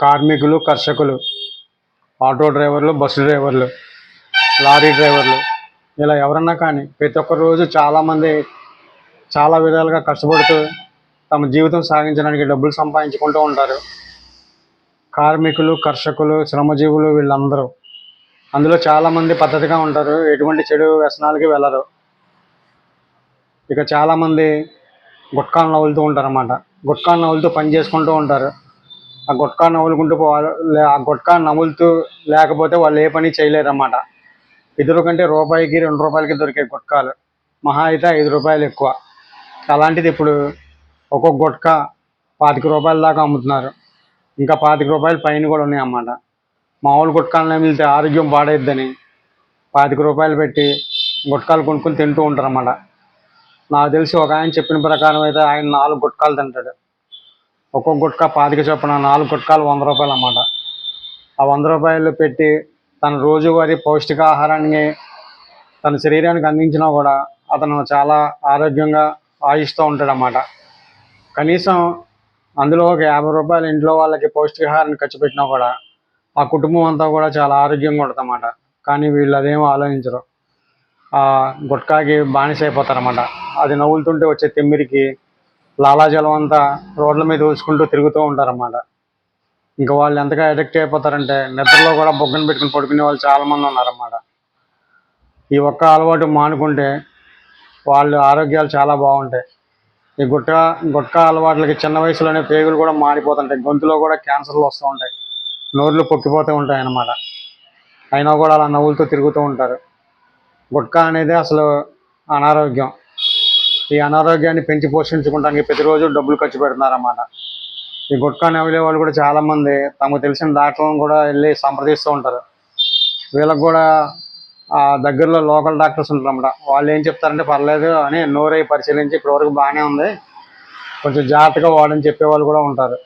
కార్మికులు కర్షకులు ఆటో డ్రైవర్లు బస్సు డ్రైవర్లు లారీ డ్రైవర్లు ఇలా ఎవరన్నా కానీ ప్రతి ఒక్క రోజు చాలామంది చాలా విధాలుగా కష్టపడుతూ తమ జీవితం సాగించడానికి డబ్బులు సంపాదించుకుంటూ ఉంటారు. కార్మికులు కర్షకులు శ్రమజీవులు వీళ్ళందరూ. అందులో చాలామంది పద్ధతిగా ఉంటారు. ఎటువంటి చెడు వ్యసనాలకి వెళ్ళరు. ఇక చాలామంది గుట్కాలను నవ్వులుతూ ఉంటారు అన్నమాట వదులుతూ పని చేసుకుంటూ ఉంటారు. ఆ గుట్కా నవ్వులుకుంటూ పోవాలి ఆ గుట్కా నవ్వులుతూ లేకపోతే వాళ్ళు ఏ పని చేయలేరు అన్నమాట ఇద్దరు కంటే రూపాయికి రెండు రూపాయలకి దొరికే గుట్కాలు. మహా అయితే ఐదు రూపాయలు ఎక్కువ. అలాంటిది ఇప్పుడు ఒక్కొక్క గుట్క పాతిక రూపాయల దాకా అమ్ముతున్నారు. ఇంకా పాతిక రూపాయలు పైన కూడా ఉన్నాయి అన్నమాట మామూలు గుట్కాలను వెళ్తే ఆరోగ్యం పాడైద్దని పాతిక రూపాయలు పెట్టి గుట్కాలు కొనుక్కొని తింటూ ఉంటారు అన్నమాట నాకు తెలిసి ఒక ఆయన చెప్పిన ప్రకారం అయితే ఆయన నాలుగు గుట్కాలు తింటాడు. ఒక్కొక్క గుట్కా పాతిక చొప్పున నాలుగు గుట్కాలు వంద రూపాయలు అన్నమాట. ఆ వంద రూపాయలు పెట్టి తన రోజువారీ పౌష్టికాహారాన్ని తన శరీరానికి అందించినా కూడా అతను చాలా ఆరోగ్యంగా ఆయిస్తూ ఉంటాడన్నమాట. కనీసం అందులో ఒక యాభై రూపాయలు ఇంట్లో వాళ్ళకి పౌష్టికాహారాన్ని ఖర్చు పెట్టినా కూడా ఆ కుటుంబం అంతా కూడా చాలా ఆరోగ్యంగా ఉంటుందన్నమాట. కానీ వీళ్ళు అదేం ఆలోచించరు. ఆ గుట్కాకి బానిస అయిపోతారన్నమాట. అది నవ్వులుతుంటే వచ్చే తిమ్మిరికి లాలాజలం అంతా రోడ్ల మీద ఊసుకుంటూ తిరుగుతూ ఉంటారన్నమాట. ఇంకా వాళ్ళు ఎంతగా అడిక్ట్ అయిపోతారంటే నిద్రలో కూడా బొగ్గను పెట్టుకుని పడుకునే వాళ్ళు చాలామంది ఉన్నారన్నమాట. ఈ ఒక్క అలవాటు మానుకుంటే వాళ్ళ ఆరోగ్యాలు చాలా బాగుంటాయి. ఈ గుట్కా గుట్కా అలవాట్లకి చిన్న వయసులోనే పేగులు కూడా మాడిపోతుంటాయి. గొంతులో కూడా క్యాన్సర్లు వస్తూ ఉంటాయి. నోర్లు పొక్కిపోతూ ఉంటాయి అన్నమాట అయినా కూడా అలా నవ్వులతో తిరుగుతూ ఉంటారు. గుట్కా అనేది అసలు అనారోగ్యం. ఈ అనారోగ్యాన్ని పెంచి పోషించుకోవడానికి ప్రతిరోజు డబ్బులు ఖర్చు పెడుతున్నారన్నమాట. ఈ గుట్కాని నమిలే వాళ్ళు కూడా చాలామంది తమకు తెలిసిన డాక్టర్లను కూడా వెళ్ళి సంప్రదిస్తూ ఉంటారు. వీళ్ళకి కూడా ఆ దగ్గరలో లోకల్ డాక్టర్స్ ఉంటారన్నమాట. వాళ్ళు ఏం చెప్తారంటే పర్లేదు అని నోరై పరిశీలించి ఇప్పటివరకు బాగానే ఉంది. కొంచెం జాగ్రత్తగా వాడని చెప్పే వాళ్ళు కూడా ఉంటారు.